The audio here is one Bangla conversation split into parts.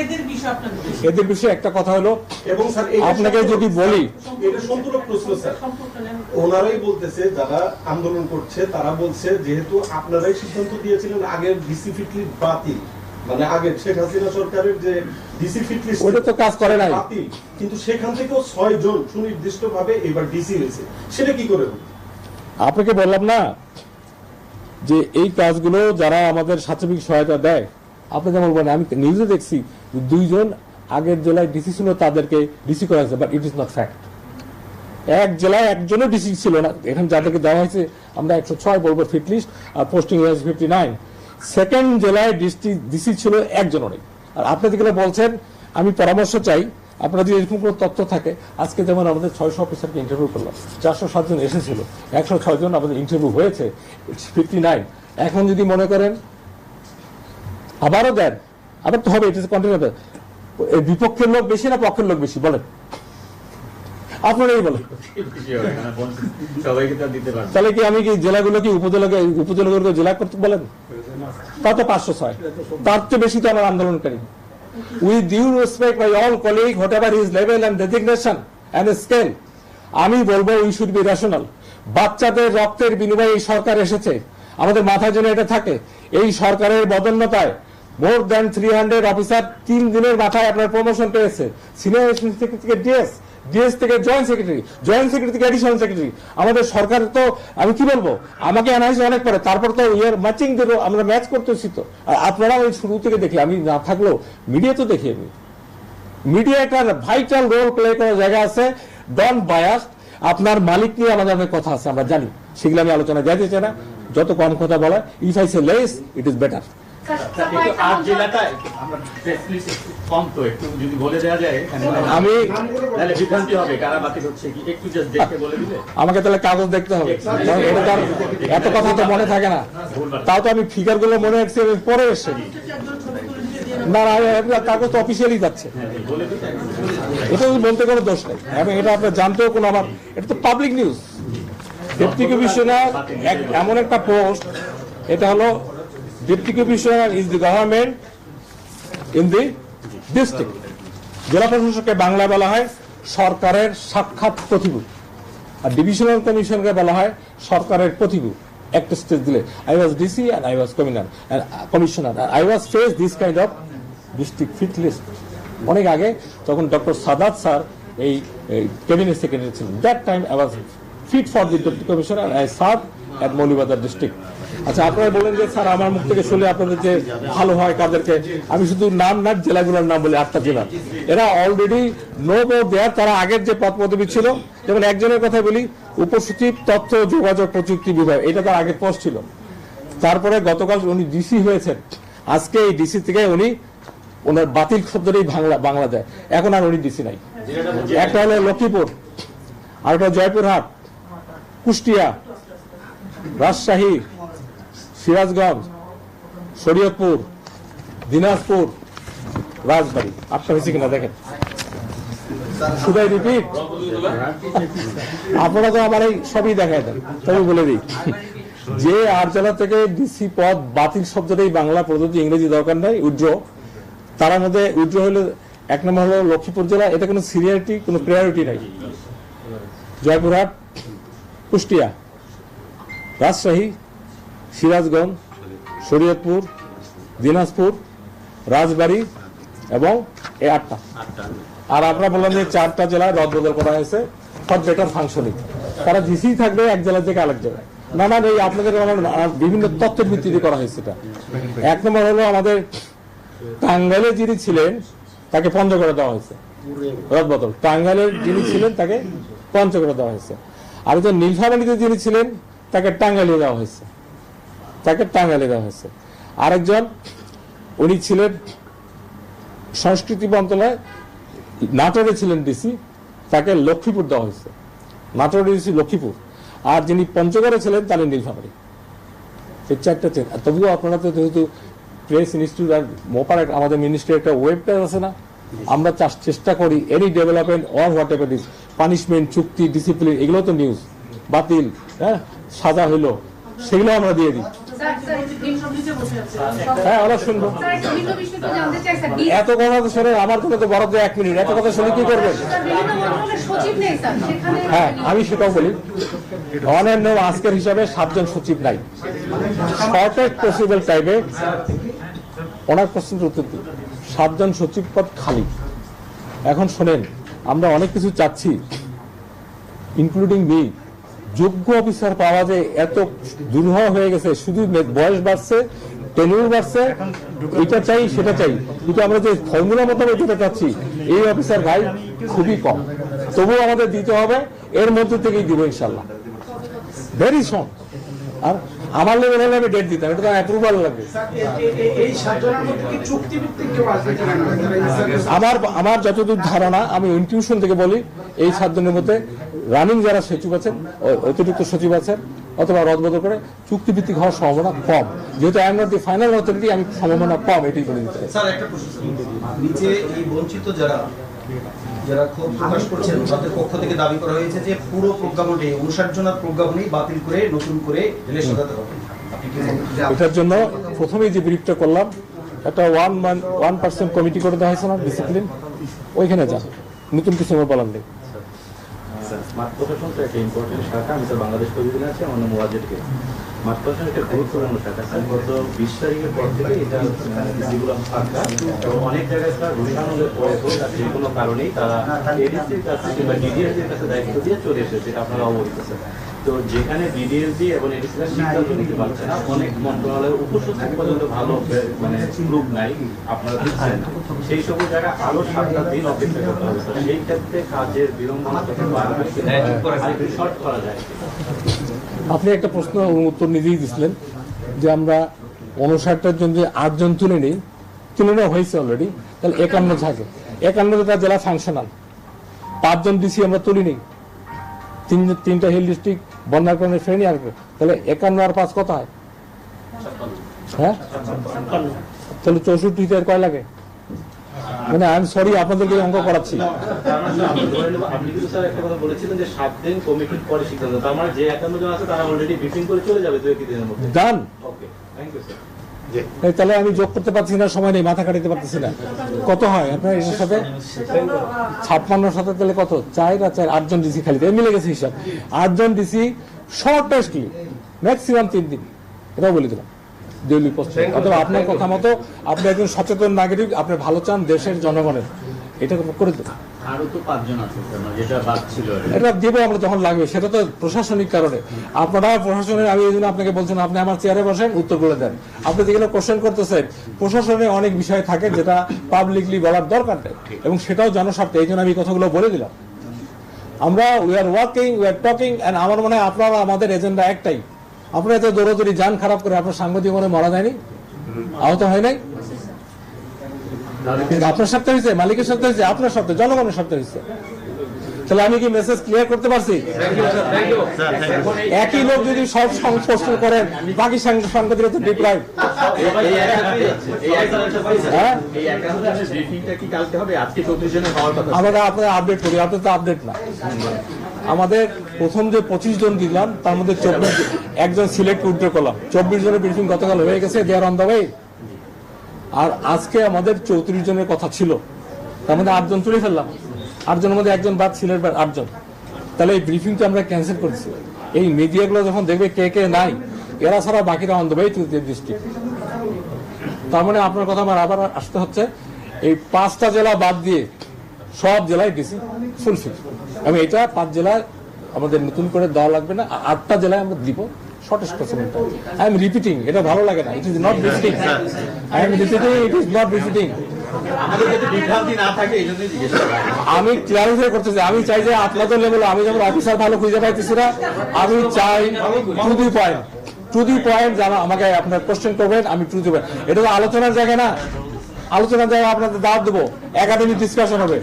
এদের বিষয়ে আপনার উদ্দেশ্য এদের বিষয়ে একটা কথা হলো এবং স্যার আপনাকে যদি বলি এটা সম্পূর্ণ প্রশ্ন স্যার। ওনারাই বলতেছে যারা আন্দোলন করছে তারা বলছে যেহেতু আপনারাই সিদ্ধান্ত দিয়েছিলেন আগের ডিসি ফিটলি বাতিল মানে আগের শেখ হাসিনা সরকারের যে ডিসি ফিটলি ওটা তো কাজ করে নাই। বাতিল কিন্তু সেখান থেকেও ছয় জন সুনির্দিষ্ট ভাবে এবার ডিসি হয়েছে। সেটা কি করে আপনাকে বললাম না যে এই কাজগুলো যারা আমাদের স্বাস্থ্যবিক সহায়তা দেয় আপনি যেমন বলেন আমি নিউজে দেখছি দুইজন আগের জেলায় ডিসি ছিল তাদেরকে ডিসি করা হয়েছে but it is not fact এক জেলায় একজনও ডিসি ছিল না। এখানে যাদেরকে দেওয়া হয়েছে, আমরা একশো ছয় বলব ফিট লিস্ট আর পোস্টিং হয়েছে ফিফটি নাইন সেকেন্ড জেলায় ডিসি ছিল একজনও নেই আর আপনি যেগুলো বলছেন, আমি পরামর্শ চাই, আপনার যদি এরকম কোনো তথ্য থাকে, আজকে যেমন আমাদের ছয়শো অফিসারকে ইন্টারভিউ করলাম, চারশো সাতজন এসেছিল, একশো ছয়জন আমাদের ইন্টারভিউ হয়েছে ফিফটি নাইন এখন যদি মনে করেন আবারও দেন। আবার তো হবে, এটা কন্টিনিউ বিপক্ষের লোক বেশি না পক্ষের লোক বেশি? বলেন। আপনারাই বলেন। তাহলে কি আমি কি জেলাগুলো কি উপজেলাকে, উপজেলাগুলোকে জেলা করতে বলেন? তা তো পাঁচশো ছয়। তার চেয়ে বেশি তো আমার আন্দোলনকারী। With due respect by all colleague whatever is level and designation and scale আমি বলব উই শুড বি রেশনাল বাচ্চাদের রক্তের বিনিময়ে এই সরকার এসেছে। আমাদের মাথায় যেন এটা থাকে। এই সরকারের বদন্যতায় more than three hundred officer তিন দিনের মাথায় আপনার প্রমোশন পেয়েছে। সিনিয়র থেকে ডিএস ডিএস থেকে জয়েন্ট সেক্রেটারি জয়েন্ট সেক্রেটারি থেকে অ্যাডিশনাল সেক্রেটারি আমাদের সরকার তো, আমি কি বলব? আমাকে অ্যানালাইজ অনেক করে তারপর তো ইয়ার ম্যাচিং দিল আমরা ম্যাচ করতেছি তো। আর আপনারা ওই শুরু থেকে দেখি আমি না থাকলেও মিডিয়া তো দেখি আমি। মিডিয়া একটা ভাইটাল রোল প্লে করার জায়গা আছে। ডন বায়াস আপনার মালিক নিয়ে আমাদের অনেক কথা আছে, আমরা জানি। সেগুলো আমি আলোচনা যাইতে চাই না। যত কম কথা বলা if I say less it is better একটু আট জেলাটা আমরা press release একটু কম তো একটু যদি বলে দেওয়া যায় আমি তাহলে বিভ্রান্তি হবে কারা বাতিল হচ্ছে কি? একটু জাস্ট দেখে বলে দিলে। আমাকে তাহলে কাগজ দেখতে হবে। এটা এত কথা তো মনে থাকে না। তাও তো আমি ফিগারগুলো মনে রাখছি পরে এসে না এটা কাগজ তো অফিসিয়ালি যাচ্ছে। এটা তো বলতে কোনো দোষ নেই। এবং এটা আপনার জানতেও কোনো আমার এটা তো পাবলিক নিউজ ডেপুটি কমিশনার এমন একটা পোস্ট এটা হলো deputy commissioner is the government in the district জেলা প্রশাসককে বাংলা বলা হয় সরকারের সাক্ষাৎ প্রতিভূ। আর ডিভিশনাল কমিশনকে বলা হয় সরকারের প্রতিভূ। একটা স্টেজ দিলে। I was DC and I was commissioner commissioner I was face this kind of district fit অনেক আগে তখন ডক্টর সাদাত স্যার এই ক্যাবিনেট সেক্রেটারি ছিলেন। That time I was fit for the deputy commissioner I serve at Moulvibazar district আচ্ছা আপনারা বলেন যে, স্যার, আমার মুখ থেকে শুনে আপনাদের যে ভালো হয় কাদেরকে, আমি শুধু নাম না, জেলাগুলোর নাম বলি, আটটা জেলা। এরা অলরেডি নো দেয়ার তারা আগের যে পদ পদবি ছিল, যেমন একজনের কথা বলি, উপসচিব তথ্য যোগাযোগ প্রযুক্তি বিভাগ, এটা তার আগের পোস্ট ছিল। তারপরে গতকাল উনি ডিসি হয়েছেন। আজকে এই ডিসি থেকে উনি ওনার বাতিল শব্দটাই বাংলা বাংলা দেয়। এখন আর উনি ডিসি নাই। একটা হলো লক্ষ্মীপুর আর একটা জয়পুরহাট, কুষ্টিয়া, রাজশাহী সিরাজগঞ্জ, শরীয়তপুর, দিনাজপুর, রাজবাড়ী। আটটা হয়েছে কিনা দেখেন। আপনারা তো আমার এই সবই দেখায় দেন, তবে বলে দিই। যে আট জেলা থেকে ডিসি পদ বাতিল শব্দটাই বাংলা প্রযোজ্য ইংরেজি দরকার নাই, উজ্জ্ব। তার মধ্যে উজ্জ্ব হলো এক নম্বর হলো লক্ষ্মীপুর জেলা এটা কোনো সিরিয়ারিটি কোনো প্রায়োরিটি নাই। জয়পুরহাট, কুষ্টিয়া। রাজশাহী সিরাজগঞ্জ, শরীয়তপুর, দিনাজপুর, রাজবাড়ী এবং এই আটটা। আর আমরা বললাম যে চারটা জেলায় রদবদল করা হয়েছে ফর বেটার ফাংশনিং তারা ডিসি থাকবে, এক জেলা থেকে আরেক জেলায়। নানান এই আপনাদের বিভিন্ন তথ্যের ভিত্তিতে করা হয়েছে এটা। এক নম্বর হলো আমাদের টাঙ্গাইলে যিনি ছিলেন, তাকে পঞ্চ করে দেওয়া হয়েছে। রদবদল টাঙ্গাইলের যিনি ছিলেন, তাকে পঞ্চ করে দেওয়া হয়েছে। আর যে নীলফামারীতে যিনি ছিলেন, তাকে টাঙ্গাইলে দেওয়া হয়েছে। তাকে টাঙ্গাইলে দেওয়া হয়েছে। আরেকজন, উনি ছিলেন সংস্কৃতি মন্ত্রণালয়, নাটোরে ছিলেন ডিসি, তাকে লক্ষ্মীপুর দেওয়া হয়েছে। নাটোরে ডিসি লক্ষ্মীপুর। আর যিনি পঞ্চগড়ে ছিলেন তাহলে নীলফামারী এই চারটা চেন তবুও আপনারা তো যেহেতু প্রেস ইনস্টিটিউট আর মোপার আমাদের মিনিস্ট্রি একটা ওয়েব পেজ আছে না, আমরা চেষ্টা করি any development or whatever is punishment চুক্তি ডিসিপ্লিন এগুলো তো নিউজ বাতিল হ্যাঁ? সাজা হইল, সেগুলো আমরা দিয়ে দিই স্যার, স্যার, নিচে বসে আছে হ্যাঁ ওরা শুনব এত কথা তো শোনেন আমার জন্য তো বরাদ্দ এক মিনিট। এত কথা শুনে কি করবেন? হ্যাঁ আমি সেটাও বলি। অন্যান্য আজকের হিসাবে সাতজন সচিব নাই। শর্টেস্ট পসিবল টাইমে ওনার প্রশ্নের উত্তর দিই। সাতজন সচিব পদ খালি। এখন শোনেন আমরা অনেক কিছু চাচ্ছি ইনক্লুডিং মি যোগ্য অফিসার পাওয়া যায় এত দুর্হ হয়ে গেছে শুধু বয়স বাড়ছে টেনিউর বাড়ছে এটা চাই সেটা চাই। কিন্তু আমরা যে ফর্মুলা মোতাবেক যেটা চাচ্ছি এই অফিসার ভাই খুবই কম। তবুও আমাদের দিতে হবে এর মধ্যে থেকেই দিব ইনশাল্লাহ ভেরি সং আর আমার লেভেল হলে আমি ডেট দিতাম এটা তো অ্যাপ্রুভাল লাগবে। আমার আমার যতদূর ধারণা আমি ইনটিউশন থেকে বলি এই সাতজনের মধ্যে রানিং যারা সচিব আছেন অতিরিক্ত সচিব আছেন অথবা রদবদল করে চুক্তিভিত্তিক হওয়ার সম্ভাবনা কম। যেহেতু I am not the final authority আমি সম্ভাবনা কম এটাই বলে দিতে স্যার একটা প্রশ্ন নিচে এই বঞ্চিত যারা যারা ক্ষোভ প্রকাশ করছেন তাদের পক্ষ থেকে দাবি করা হয়েছে যে পুরো প্রজ্ঞাপনে উনষাট জনের প্রজ্ঞাপনেই বাতিল করে নতুন করে সাজাতে হবে? যে এটার জন্য প্রথমেই যে ব্রিফটা করলাম একটা ওয়ান মান ওয়ান পার্সেন্ট কমিটি করে দেওয়া হয়েছে না ডিসিপ্লিন ওইখানে যান। নতুন কিছু আমার বলার নেই। স্মার্ট প্রশাসন তো একটা ইম্পর্টেন্ট শাখা। আমি তো বাংলাদেশ প্রতিদিন আছে, আমার নাম ওয়াজেদকে। স্মার্ট প্রশাসন একটা গুরুত্বপূর্ণ শাখা। স্যার গত বিশ তারিখের পর থেকে এটা যেগুলো শাখা তো অনেক জায়গায় স্যার ঘোষণার পরে হোক যে কোনো কারণেই তারা এডিসির কাছে কিংবা ডিডিএসির কাছে দায়িত্ব দিয়ে চলে এসেছে আপনারা অবহিত স্যার তো যেখানে এবং এডিসিরা সিদ্ধান্ত নিতে পারছে না অনেক মন্ত্রণালয়ের উপসচিব পর্যন্ত ভালো মানে গ্রুপ নাই আপনারা দিচ্ছেন সেই সকল জায়গায় আরও সাতটা দিন অপেক্ষা করতে হবে। সেই ক্ষেত্রে কাজের বিড়ম্বনা থেকে বাড়বে আরেকটু শর্ট করা যায়। আপনি একটা প্রশ্ন উত্তর নিজেই দিছিলেন যে আমরা উনষাটটার জন্য যে আটজন তুলে নিই তুলে নেওয়া হয়েছে অলরেডি তাহলে একান্ন থাকে। একান্নটা জেলা ফাংশনাল পাঁচজন ডিসি আমরা তুলি নিই। তিন তিনটা হিল ডিস্ট্রিক্ট বন্যার কারণে আর তাহলে একান্ন আর পাঁচ কত হয়? হ্যাঁ তাহলে চৌষট্টিতে আর কয় লাগে? মানে আই এম সরি আপনাদেরকে অঙ্ক করাচ্ছি। আপনি কিন্তু স্যার একটা কথা বলেছিলেন যে সাত দিন কমিটির পরে সিদ্ধান্ত। তার মানে যে একান্ন জন আছে তারা অলরেডি ব্রিফিং করে চলে যাবে দু একই মধ্যে। Done okay thank you sir এই তাহলে আমি যোগ করতে পারছি না, সময় নেই, মাথা কাটাতে পারতেছি না। কত হয় আপনার এর সাথে? ছাপ্পান্ন সাথে তাহলে কত? চার আর চার, আটজন ডিসি খালি এমনি মিলে গেছে হিসাব। আটজন ডিসি শর্টেস্টলি ম্যাক্সিমাম তিন দিন। এটাও বলে দিলাম। পোস্ট অথবা আপনার কথা মতো, আপনি একজন সচেতন নাগরিক, আপনি ভালো চান দেশের জনগণের। এটা করে দেবেন আরও তো পাঁচজন আছে যেটা বাদ ছিল এটা দেবো আমরা যখন লাগবে সেটা তো প্রশাসনিক কারণে। আপনারা প্রশাসনের আমি এই জন্য আপনাকে বলছেন আপনি আমার চেয়ারে বসেন দেন। আপনি যেগুলো কোশ্চেন করতেছেন প্রশাসনে অনেক বিষয় থাকে যেটা পাবলিকলি বলার দরকার নেই। এবং সেটাও জনস্বার্থে এই জন্য আমি কথাগুলো বলে দিলাম। আমরা we are working we are talking and আমার মনে হয় আপনারা আমাদের এজেন্ডা একটাই। আপনারা এত দৌড়দৌড়ি যান খারাপ করে আপনার সাংবাদিক মনে মারা যায়নি? আহত হয় নাই? আপনার সাথে হয়েছে মালিকের সাথে হয়েছে আপনার সাথে জনগণের সাথে হয়েছে তাহলে আমি কি মেসেজ ক্লিয়ার করতে পারছি? একই লোক যদি সব সংস্পষ্ট করেন বাকি সাংবাদিকরা তো ডিপ্রাইভ। হ্যাঁ? এই একান্ন জনের ব্রিফিংটা কি কালকে হবে? আজকে চৌত্রিশ জনের হওয়ার কথা। আমরা আপনাদের আপডেট করি আপনাদের তো আপডেট না। আমাদের প্রথম যে পঁচিশ জন দিলাম তার মধ্যে চব্বিশ একজন সিলেক্ট উইথড্র করলাম। চব্বিশ জনের ব্রিফিং গতকাল হয়ে গেছে দেয়ার অন দ্য ওয়ে আর আজকে আমাদের চৌত্রিশ জনের কথা ছিল। তার মধ্যে আটজন তুলে ফেললাম। আটজনের মধ্যে একজন বাদ ছিলেন আটজন। তাহলে এই ব্রিফিংটা আমরা ক্যান্সেল করেছি। এই মিডিয়াগুলো যখন দেখবে কে কে নাই, এরা ছাড়া বাকিরা on the way to district তার মানে আপনার কথা আমার আবার আসতে হচ্ছে, এই পাঁচটা জেলা বাদ দিয়ে সব জেলায় ডিসি ফুলফিল আমি এটা পাঁচ জেলায় আমাদের নতুন করে দেওয়া লাগবে না আটটা জেলায় আমরা দিব। Shortest possible I am repeating এটা ভালো লাগে না it is not repeating I am repeating it is not repeating আমাদের যাতে বিভ্রান্তি না থাকে এই জন্যই জিজ্ঞেস করা আমি ক্লিয়ারিফাই করতেছি আমি চাই যে আপনাদের লেভেলে আমি যেমন অফিসার ভালো খুঁজে পাইতেছি না আমি চাই to the point to the point যারা আমাকে আপনার কোশ্চেন করবেন আমি টু দি পয়েন্ট এটা তো আলোচনার জায়গা না। আলোচনার জায়গা আপনাদের দাওয়াত দেবো একাডেমিক ডিসকাশন হবে।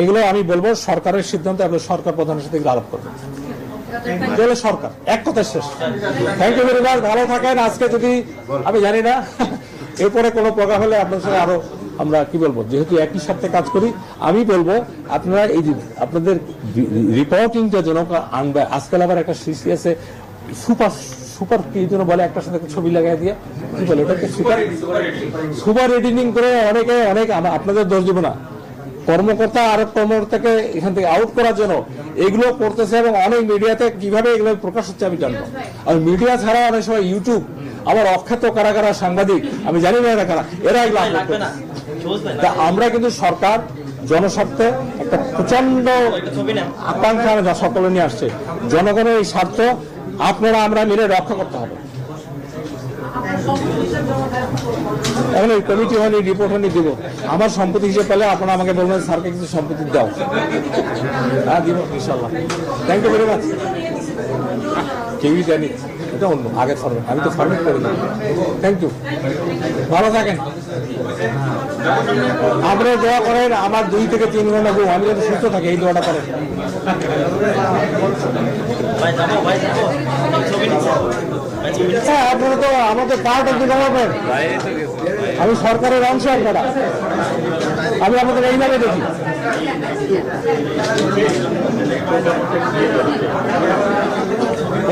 এগুলো আমি বলব সরকারের সিদ্ধান্ত আপনি সরকার প্রধানের সাথে এগুলো আলাপ তাহলে সরকার, এক কথা শেষ। থ্যাংক ইউ ভেরি মাচ ভালো থাকেন। আজকে যদি, আমি জানি না, এরপরে কোনো প্রোগ্রাম হলে আপনার সাথে আরও আমরা কি বলব, যেহেতু একই সাথে কাজ করি, আমি বলব আপনারা এই আপনাদের রিপোর্টিংটা যেন আনবে, আজকাল আবার একটা সৃষ্টি আছে, সুপার সুপার কি যেন বলে একটা সাথে ছবি লাগাই দিয়ে? কি বলে ওটাকে সুপার? সুপার এডিটিং করে অনেকে অনেক আপনাদের দোষ দিব না। কর্মকর্তা আর কর্মকর্তাকে এখান থেকে আউট করার জন্য এগুলো করতেছে এবং অনেক মিডিয়াতে কীভাবে এগুলো প্রকাশ হচ্ছে আমি জানব আর মিডিয়া ছাড়া অনেক সময় ইউটিউব আমার অখ্যাত কারা কারা সাংবাদিক আমি জানি না এরা কারা এরা এগুলো তা আমরা কিন্তু সরকার জনস্বার্থে একটা প্রচণ্ড আকাঙ্ক্ষা সকলে নিয়ে আসছে। জনগণের এই স্বার্থ আপনারা আমরা মিলে রক্ষা করতে হবে। এখন এই কমিটি হয়নি রিপোর্ট হয়নি দিব। আমার সম্পত্তি হিসেবে পেলে আপনারা আমাকে বলবেন স্যারকে কিছু সম্পত্তি দাও। হ্যাঁ দিব, ইনশাল্লাহ। থ্যাংক ইউ ভেরি মাচ কেউই জানি। এটা অন্য আগে ফরমেট আমি তো ফরমেট করি না থ্যাংক ইউ ভালো থাকেন। আপনারা দোয়া করেন আমার দুই থেকে তিন ঘণ্টা ঘুম। আমি যদি সুস্থ থাকি এই দোয়াটা করেন। হ্যাঁ আপনারা তো আমাদের পার্ট অফ দি গভর্নমেন্ট আমি সরকারের অংশ আপনারা আমি আপনাদের এইভাবে দেখি।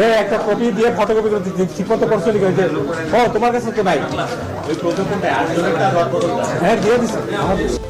এই একটা কপি দিয়ে ফটোকপি করে। ঠিক মতো করছ নাকি? যে ও তোমার কাছে তো নাই। হ্যাঁ দিয়ে দিচ্ছি